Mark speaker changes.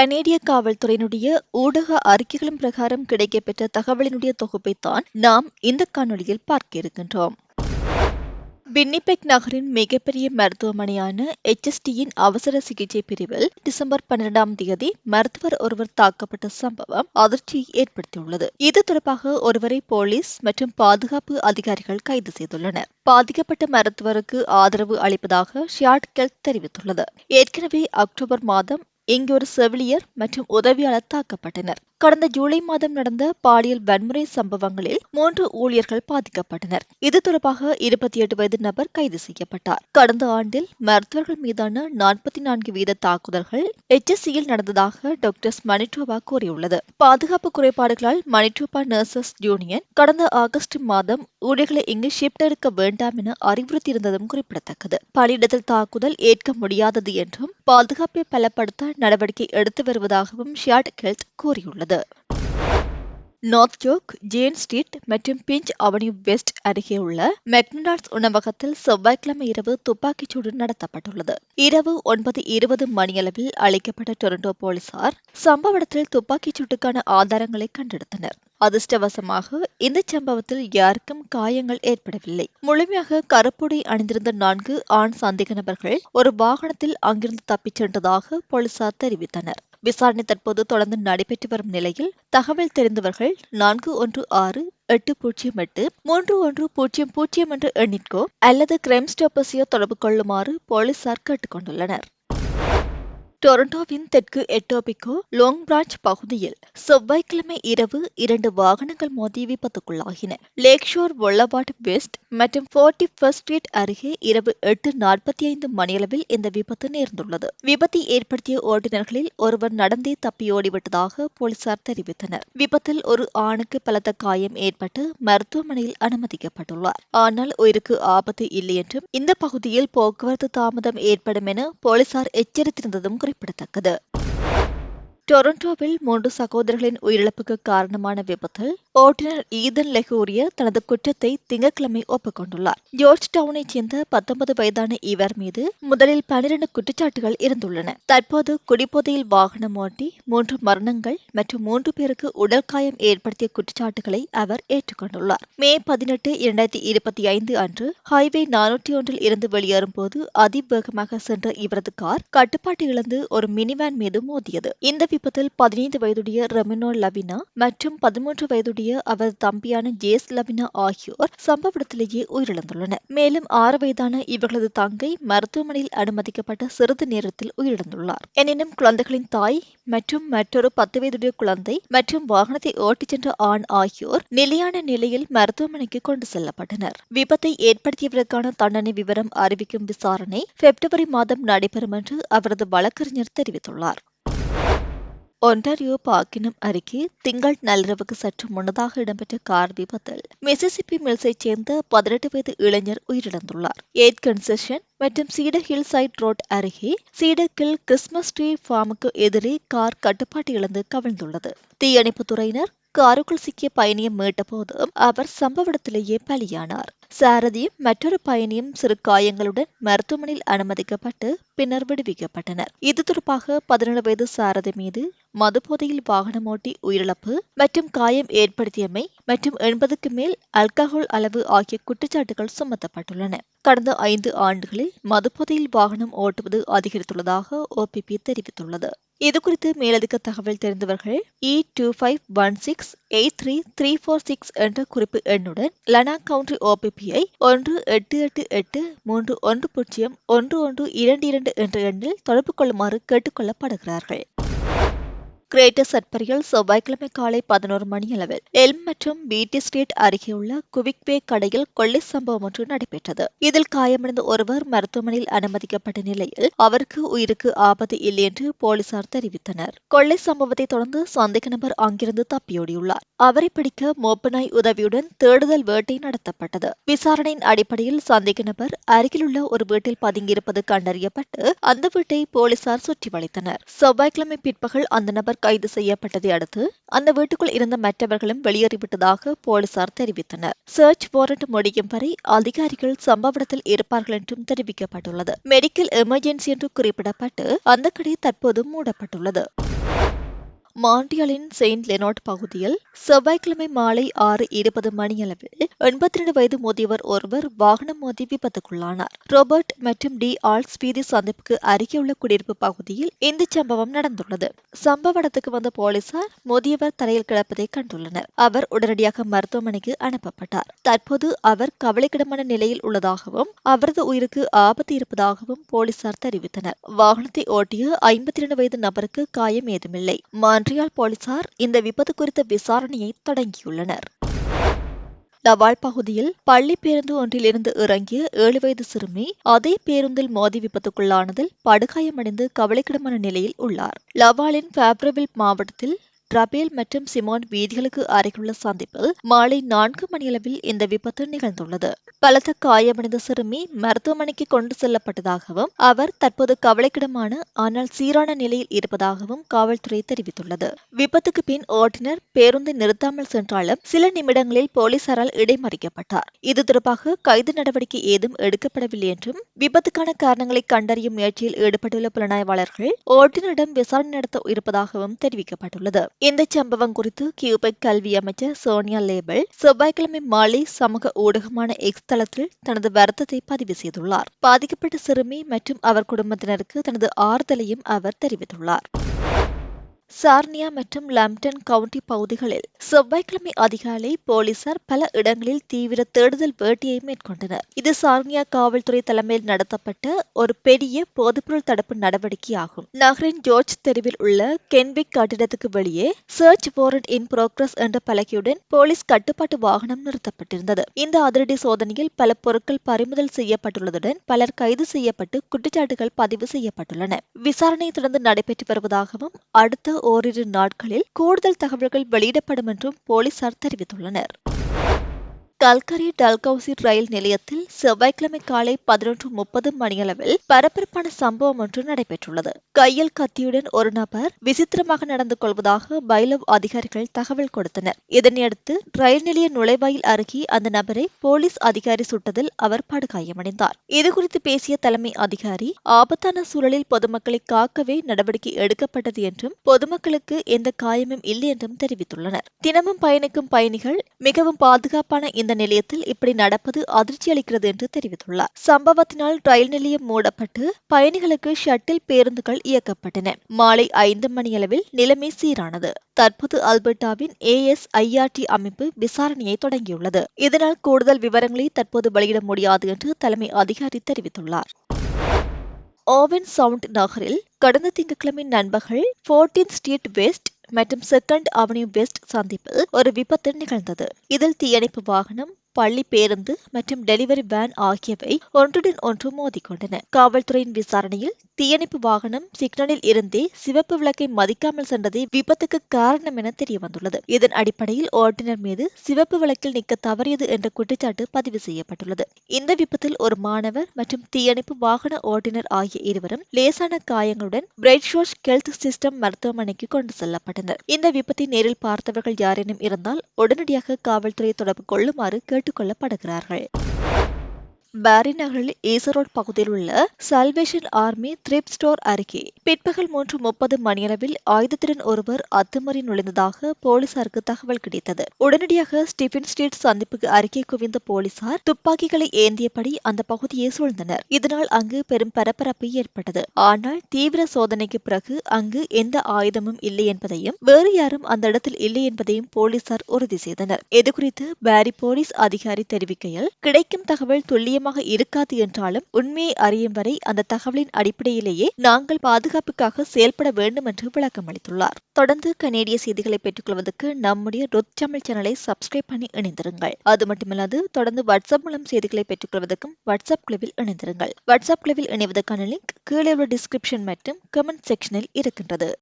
Speaker 1: கனேடிய காவல்துறையினுடைய ஊடக அறிக்கைகளின் பிரகாரம் கிடைக்கப்பெற்ற தகவலினுடைய தொகுப்பைத்தான் நாம் இந்த காணொலியில் பார்க்க இருக்கின்றோம். வின்னிபெக் நகரின் மிகப்பெரிய மருத்துவமனையான எச்எஸ்டியின் அவசர சிகிச்சை பிரிவில் டிசம்பர் பன்னிரெண்டாம் தேதி மருத்துவர் ஒருவர் தாக்கப்பட்ட சம்பவம் அதிர்ச்சியை ஏற்படுத்தியுள்ளது. இது தொடர்பாக ஒருவரை போலீஸ் மற்றும் பாதுகாப்பு அதிகாரிகள் கைது செய்துள்ளனர். பாதிக்கப்பட்ட மருத்துவருக்கு ஆதரவு அளிப்பதாக ஷியாட் கெல்த் தெரிவித்துள்ளது. ஏற்கனவே அக்டோபர் மாதம் இங்கு ஒரு செவிலியர் மற்றும் உதவியாளர் தாக்கப்பட்டனர். கடந்த ஜூலை மாதம் நடந்த பாலியல் வன்முறை சம்பவங்களில் மூன்று ஊழியர்கள் பாதிக்கப்பட்டனர். இது தொடர்பாக இருபத்தி எட்டு வயது நபர் கைது செய்யப்பட்டார். கடந்த ஆண்டில் மருத்துவர்கள் மீதான நாற்பத்தி நான்கு வீத தாக்குதல்கள் எச்எஸ்சியில் நடந்ததாக டாக்டர்ஸ் மணிட்ரோபா கூறியுள்ளது. பாதுகாப்பு குறைபாடுகளால் மணிட்ரோபா நர்சஸ் யூனியன் கடந்த ஆகஸ்ட் மாதம் ஊழியர்களை இங்கு ஷிப்ட் எடுக்க வேண்டாம் என அறிவுறுத்தியிருந்ததும் குறிப்பிடத்தக்கது. பணியிடத்தில் தாக்குதல் ஏற்க முடியாதது என்றும் பாதுகாப்பை பலப்படுத்த நடவடிக்கை எடுத்து வருவதாகவும் ஷியாட் ஹெல்த் கூறியுள்ளது. நார்த் ஜோக் ஜேன் ஸ்ட்ரீட் மற்றும் பிஞ்ச் அவென்யூ வெஸ்ட் அருகே உள்ள மெக்டொனால்ட்ஸ் உணவகத்தில் செவ்வாய்க்கிழமை இரவு துப்பாக்கிச்சூடு நடத்தப்பட்டுள்ளது. இரவு ஒன்பது இருபது மணியளவில் அழைக்கப்பட்ட டொரண்டோ போலீசார் சம்பவ இடத்தில் துப்பாக்கிச் சூட்டுக்கான ஆதாரங்களை கண்டெடுத்தனர். அதிர்ஷ்டவசமாக இந்த சம்பவத்தில் யாருக்கும் காயங்கள் ஏற்படவில்லை. முழுமையாக கருப்புடை அணிந்திருந்த நான்கு ஆண் சந்தேக நபர்கள் ஒரு வாகனத்தில் அங்கிருந்து தப்பிச் சென்றதாக போலீசார் தெரிவித்தனர். விசாரணை தற்போது தொடர்ந்து நடைபெற்று வரும் நிலையில் தகவல் தெரிந்தவர்கள் நான்கு ஒன்று ஆறு எட்டு பூஜ்ஜியம் எட்டு மூன்று ஒன்று பூஜ்ஜியம் பூஜ்ஜியம் என்ற எண்ணிற்கோ அல்லது கிரைம் ஸ்டாப்பர்ஸையோ தொடர்பு கொள்ளுமாறு போலீசார் கேட்டுக்கொண்டுள்ளனர். டொரண்டோவின் தெற்கு எட்டோபிகோ லோங் பிரான்ச் பகுதியில் செவ்வாய்க்கிழமை இரவு இரண்டு வாகனங்கள் மோதி விபத்துக்குள்ளாகின. லேக்ஷோர் ஒல்லவாட் வெஸ்ட் மற்றும் போர்ட்டி ஃபர்ஸ்ட் ஸ்ட்ரீட் அருகே இரவு எட்டு நாற்பத்தி ஐந்து மணியளவில் இந்த விபத்து நேர்ந்துள்ளது. விபத்தை ஏற்படுத்திய ஓட்டுநர்களில் ஒருவர் நடந்தே தப்பியோடிவிட்டதாக போலீசார் தெரிவித்தனர். விபத்தில் ஒரு ஆணுக்கு பலத்த காயம் ஏற்பட்டு மருத்துவமனையில் அனுமதிக்கப்பட்டுள்ளார். ஆனால் உயிருக்கு ஆபத்து இல்லை என்றும் இந்த பகுதியில் போக்குவரத்து தாமதம் ஏற்படும் என போலீசார் எச்சரித்திருந்ததும் குறிப்பிடத்தக்கது டொரண்டோவில் மூன்று சகோதரர்களின் உயிரிழப்புக்கு காரணமான விபத்தில் ஓட்டுநர் ஈதன் லெகூரிய தனது குற்றத்தை திங்கட்கிழமை ஒப்புக்கொண்டுள்ளார். ஜோர்ஜ் டவுனைச் சேர்ந்த பத்தொன்பது வயதான இவர் மீது முதலில் பனிரெண்டு குற்றச்சாட்டுகள் இருந்துள்ளன. தற்போது குடிபோதையில் வாகனம் ஓட்டி மூன்று மரணங்கள் மற்றும் மூன்று பேருக்கு உடல் காயம் ஏற்படுத்திய குற்றச்சாட்டுகளை அவர் ஏற்றுக்கொண்டுள்ளார். மே பதினெட்டு இரண்டாயிரத்தி இருபத்தி ஐந்து அன்று ஹைவே நானூற்றி ஒன்றில் இருந்து வெளியேறும் போது அதிவேகமாக சென்ற இவரது கார் கட்டுப்பாட்டு இழந்து ஒரு மினிவேன் மீது மோதியது. இந்த சமீபத்தில் பதினைந்து வயதுடைய ரெமினோ லவினா மற்றும் பதிமூன்று வயதுடைய அவரது தம்பியான ஜேஸ் லவினா ஆகியோர் சம்பவ இடத்திலேயே உயிரிழந்துள்ளனர். மேலும் ஆறு வயதான இவர்களது தங்கை மருத்துவமனையில் அனுமதிக்கப்பட்ட சிறிது நேரத்தில் உயிரிழந்துள்ளார். எனினும் குழந்தைகளின் தாய் மற்றும் மற்றொரு பத்து வயதுடைய குழந்தை மற்றும் வாகனத்தை ஓட்டிச் சென்ற ஆண் ஆகியோர் நிலையான நிலையில் மருத்துவமனைக்கு கொண்டு செல்லப்பட்டனர். விபத்தை ஏற்படுத்தியவருக்கான தண்டனை விவரம் அறிவிக்கும் விசாரணை பிப்ரவரி மாதம் நடைபெறும் என்று அவரது வழக்கறிஞர் தெரிவித்துள்ளார். ஒன்டாரியோ பாக்கினம் அருகே திங்கள் நள்ளிரவுக்கு சற்று முன்னதாக இடம்பெற்ற கார் விபத்தில் மிசிசிப்பி மில்ஸைச் சேர்ந்த பதினெட்டு வயது இளைஞர் உயிரிழந்துள்ளார். ஏட் கன்செஷன் மற்றும் சீடர் ஹில் சைட் ரோட் அருகே சீடக்கில் கிறிஸ்மஸ் ட்ரீ ஃபார்முக்கு எதிரே கார் கட்டுப்பாட்டு இழந்து கவிழ்ந்துள்ளது. தீயணைப்புத் துறையினர் காருக்குள் சிக்கிய பயணியை மீட்டபோது அவர் சம்பவ இடத்திலேயே பலியானார். சாரதியும் மற்றொரு பயணியும் சிறு காயங்களுடன் மருத்துவமனையில் அனுமதிக்கப்பட்டு பின்னர் விடுவிக்கப்பட்டனர். இது தொடர்பாக பதினேழு வயது சாரதி மீது மதுபோதையில் வாகனம் ஓட்டி உயிரிழப்பு மற்றும் காயம் ஏற்படுத்தியமை மற்றும் எண்பதுக்கு மேல் அல்கஹால் அளவு ஆகிய குற்றச்சாட்டுகள் சுமத்தப்பட்டுள்ளன. கடந்த ஐந்து ஆண்டுகளில் மதுபோதையில் வாகனம் ஓட்டுவது அதிகரித்துள்ளதாக ஓபிபி தெரிவித்துள்ளது. இதுகுறித்து மேலதிக தகவல் தெரிந்தவர்கள் E two five one six eight three three four six என்ற குறிப்பு எண்ணுடன் லனா கவுண்டி ஓபிபிஐ ஒன்று எட்டு எட்டு எட்டு மூன்று ஒன்று பூஜ்ஜியம் ஒன்று ஒன்று இரண்டு இரண்டு என்ற எண்ணில் தொடர்பு கொள்ளுமாறு கேட்டுக்கொள்ளப்படுகிறார்கள். கிரேட்டர் சட்பரியில் செவ்வாய்க்கிழமை காலை பதினோரு மணியளவில் எல்ம் மற்றும் பிடி ஸ்ட்ரீட் அருகேயுள்ள குவிக்வே கடையில் கொள்ளை சம்பவம் ஒன்று நடைபெற்றது. இதில் காயமடைந்த ஒருவர் மருத்துவமனையில் அனுமதிக்கப்பட்ட நிலையில் அவருக்கு உயிருக்கு ஆபத்து இல்லை என்று போலீசார் தெரிவித்தனர். கொள்ளை சம்பவத்தை தொடர்ந்து சந்தேக நபர் அங்கிருந்து தப்பியோடியுள்ளார். அவரை பிடிக்க மோப்பநாய் உதவியுடன் தேடுதல் வேட்டை நடத்தப்பட்டது. விசாரணையின் அடிப்படையில் சந்தேக நபர் அருகிலுள்ள ஒரு வீட்டில் பதுங்கியிருப்பது கண்டறியப்பட்டு அந்த வீட்டை போலீசார் சுற்றி வளைத்தனர் செவ்வாய்க்கிழமை பிற்பகல் அந்த நபர் கைது செய்யப்பட்டதை அடுத்து அந்த வீட்டுக்குள் இருந்த மற்றவர்களும் வெளியேறிவிட்டதாக போலீசார் தெரிவித்தனர். சர்ச் வாரண்ட் முடியும் வரை அதிகாரிகள் சம்பவ இடத்தில் இருப்பார்கள் என்றும் தெரிவிக்கப்பட்டுள்ளது. மெடிக்கல் எமர்ஜென்சி என்று குறிப்பிடப்பட்டு அந்த கடை தற்போது மூடப்பட்டுள்ளது. மாண்டியலின் செயின்ட் லெனார்ட் பகுதியில் செவ்வாய்க்கிழமை மாலை ஆறு இருபது மணியளவில் எண்பத்தி இரண்டு வயது முதியவர் ஒருவர் வாகனம் மோதி விபத்துக்குள்ளானார். ரோபர்ட் மற்றும் டி ஆல்ஸ் வீதி சந்திப்புக்கு அருகே உள்ள குடியிருப்பு பகுதியில் இந்த சம்பவம் நடந்துள்ளது. சம்பவ இடத்துக்கு வந்த போலீசார் முதியவர் தரையில் கிடப்பதை கண்டுள்ளனர். அவர் உடனடியாக மருத்துவமனைக்கு அனுப்பப்பட்டார். தற்போது அவர் கவலைக்கிடமான நிலையில் உள்ளதாகவும் அவரது உயிருக்கு ஆபத்து இருப்பதாகவும் போலீசார் தெரிவித்தனர். வாகனத்தை ஓட்டிய ஐம்பத்தி இரண்டு வயது நபருக்கு காயம் ஏதுமில்லை. மொன்றியால் போலீசார் இந்த விபத்து குறித்த விசாரணையை தொடங்கியுள்ளனர். லவால் பகுதியில் பள்ளி பேருந்து ஒன்றிலிருந்து இறங்கிய ஏழு வயது சிறுமி அதே பேருந்தில் மோதி விபத்துக்குள்ளானதில் படுகாயமடைந்து கவலைக்கிடமான நிலையில் உள்ளார். லவாலின் ஃபேப்ரவில் மாவட்டத்தில் ரபேல் மற்றும் சிமோன் வீதிகளுக்கு அருகிலுள்ள சந்திப்பில் மாலை நான்கு மணியளவில் இந்த விபத்து நிகழ்ந்துள்ளது. பலத்த காயமடைந்த சிறுமி மருத்துவமனைக்கு கொண்டு செல்லப்பட்டதாகவும் அவர் தற்போது கவலைக்கிடமான ஆனால் சீரான நிலையில் இருப்பதாகவும் காவல்துறை தெரிவித்துள்ளது. விபத்துக்கு பின் ஓட்டுநர் பேருந்து நிறுத்தாமல் சென்றாலும் சில நிமிடங்களில் போலீசாரால் இடைமறிக்கப்பட்டார். இது தொடர்பாக கைது நடவடிக்கை ஏதும் எடுக்கப்படவில்லை என்றும் விபத்துக்கான காரணங்களை கண்டறியும் முயற்சியில் ஈடுபட்டுள்ள புலனாய்வாளர்கள் ஓட்டுநரிடம் விசாரணை நடத்த இருப்பதாகவும் தெரிவிக்கப்பட்டுள்ளது. இந்த சம்பவம் குறித்து கியூபெக் கல்வி அமைச்சர் சோனியா லேபல் செவ்வாய்க்கிழமை மாலை சமூக ஊடகமான எக்ஸ் தளத்தில் தனது வருத்தத்தை பதிவு செய்துள்ளார். பாதிக்கப்பட்ட சிறுமி மற்றும் அவர் குடும்பத்தினருக்கு தனது ஆறுதலையும் அவர் தெரிவித்துள்ளார். சார்னியா மற்றும் லம்டன் கவுண்டி பகுதிகளில் செவ்வாய்க்கிழமை அதிகாலை போலீசார் பல இடங்களில் தீவிர தேடுதல் வேட்டையை மேற்கொண்டனர். இது சார்னியா காவல்துறை தலைமையில் நடத்தப்பட்ட ஒரு பெரிய போதைப்பொருள் தடுப்பு நடவடிக்கை ஆகும் நகரின் ஜோர்ஜ் தெருவில் உள்ள கென்விக் கட்டிடத்துக்கு வெளியே சர்ச் வாரண்ட் இன் புரோக்ரஸ் என்ற பலகையுடன் போலீஸ் கட்டுப்பாட்டு வாகனம் நிறுத்தப்பட்டிருந்தது. இந்த அதிரடி சோதனையில் பல பொருட்கள் பறிமுதல் செய்யப்பட்டுள்ளதுடன் பலர் கைது செய்யப்பட்டு குற்றச்சாட்டுகள் பதிவு செய்யப்பட்டுள்ளன. விசாரணையை தொடர்ந்து நடைபெற்று வருவதாகவும் அடுத்த ஓரிரு நாட்களில் கூடுதல் தகவல்கள் வெளியிடப்படும் என்றும் போலீசார் தெரிவித்துள்ளனர். கல்கரி டல்கவுசி ரயில் நிலையத்தில் செவ்வாய்க்கிழமை காலை பதினொன்று முப்பது மணியளவில் பரபரப்பான சம்பவம் ஒன்று நடைபெற்றுள்ளது. கையில் கத்தியுடன் ஒரு நபர் விசித்திரமாக நடந்து கொள்வதாக பைலவ் அதிகாரிகள் தகவல் கொடுத்தனர். இதனையடுத்து ரயில் நிலைய நுழைவாயில் அருகே அந்த நபரை போலீஸ் அதிகாரி சுட்டதில் அவர் படுகாயமடைந்தார். இதுகுறித்து பேசிய தலைமை அதிகாரி ஆபத்தான சூழலில் பொதுமக்களை காக்கவே நடவடிக்கை எடுக்கப்பட்டது என்றும் பொதுமக்களுக்கு எந்த காயமும் இல்லை என்றும் தெரிவித்துள்ளனர். தினமும் பயணிக்கும் பயணிகள் மிகவும் பாதுகாப்பான இந்த இந்த நிலையத்தில் இப்படி நடப்பது அதிர்ச்சி அளிக்கிறது என்று தெரிவித்துள்ளார். சம்பவத்தினால் ரயில் நிலையம் மூடப்பட்டு பயணிகளுக்கு ஷட்டில் பேருந்துகள் இயக்கப்பட்டன. மாலை ஐந்து மணியளவில் நிலைமை சீரானது. தற்போது அல்பர்டாவின் ஏஎஸ்ஐஆர்டி அமைப்பு விசாரணையை தொடங்கியுள்ளது. இதனால் கூடுதல் விவரங்களை தற்போது வெளியிட முடியாது என்று தலைமை அதிகாரி தெரிவித்துள்ளார். ஓவன் சவுண்ட் நகரில் கடந்த திங்கட்கிழமை நண்பகல் ஃபோர்டீன் ஸ்ட்ரீட் வெஸ்ட் மற்றும் செகண்ட் அவென்யூ வெஸ்ட் சந்திப்பில் ஒரு விபத்து நிகழ்ந்தது. இதில் தீயணைப்பு வாகனம் பள்ளி பேருந்து மற்றும் டெலிவரி வேன் ஆகியவை ஒன்றுடன் ஒன்று மோதிக்கொண்டன. காவல்துறையின் விசாரணையில் தீயணைப்பு வாகனம் சிக்னலில் இருந்தே சிவப்பு விளக்கை மதிக்காமல் சென்றதே விபத்துக்கு காரணம் என தெரிய வந்துள்ளது இதன் அடிப்படையில் ஓட்டுநர் மீது சிவப்பு விளக்கில் நிற்க தவறியது என்ற குற்றச்சாட்டு பதிவு செய்யப்பட்டுள்ளது. இந்த விபத்தில் ஒரு மாணவர் மற்றும் தீயணைப்பு வாகன ஓட்டுநர் ஆகிய இருவரும் லேசான காயங்களுடன் பிரைட்ஷோஷ் ஹெல்த் சிஸ்டம் மருத்துவமனைக்கு கொண்டு செல்லப்பட்டனர். இந்த விபத்தை நேரில் பார்த்தவர்கள் யாரேனும் இருந்தால் உடனடியாக காவல்துறை தொடர்பு கொள்ளுமாறு கேட்டுக்கொள்ளப்படுகிறார்கள். பாரி நகரில் ஈசரோட் பகுதியில் உள்ள சல்வேஷன் ஆர்மி த்ரிப் ஸ்டோர் அருகே பிற்பகல் மூன்று முப்பது மணியளவில் ஆயுதத்துடன் ஒருவர் அத்துமறி நுழைந்ததாக போலீசாருக்கு தகவல் கிடைத்தது. உடனடியாக ஸ்டீபன் ஸ்ட்ரீட் சந்திப்புக்கு அருகே குவிந்த போலீசார் துப்பாக்கிகளை ஏந்தியபடி அந்த பகுதியை சூழ்ந்தனர். இதனால் அங்கு பெரும் பரபரப்பு ஏற்பட்டது. ஆனால் தீவிர சோதனைக்கு பிறகு அங்கு எந்த ஆயுதமும் இல்லை என்பதையும் வேறு யாரும் அந்த இடத்தில் இல்லை என்பதையும் போலீசார் உறுதி செய்தனர். இதுகுறித்து பாரி போலீஸ் அதிகாரி தெரிவிக்கையில் கிடைக்கும் தகவல் துல்லிய நிச்சயமாக இருக்காது என்றாலும் உண்மையை அறியும் வரை அந்த தகவலின் அடிப்படையிலேயே நாங்கள் பாதுகாப்புக்காக செயல்பட வேண்டும் என்று விளக்கம் அளித்துள்ளார். தொடர்ந்து கனேடிய செய்திகளை பெற்றுக்கொள்வதற்கு நம்முடைய ருத் தமிழ் சேனலை சப்ஸ்கிரைப் பண்ணி இணைந்திருங்கள். அது மட்டுமல்லாது தொடர்ந்து வாட்ஸ்அப் மூலம் செய்திகளை பெற்றுக்கொள்வதற்கும் வாட்ஸ்அப் குழுவில் இணைந்திருங்கள். வாட்ஸ்அப் குழுவில் இணைவதற்கான லிங்க் கீழே உள்ள டிஸ்கிரிப்ஷன் மற்றும் கமெண்ட் செக்ஷனில் இருக்கின்றது.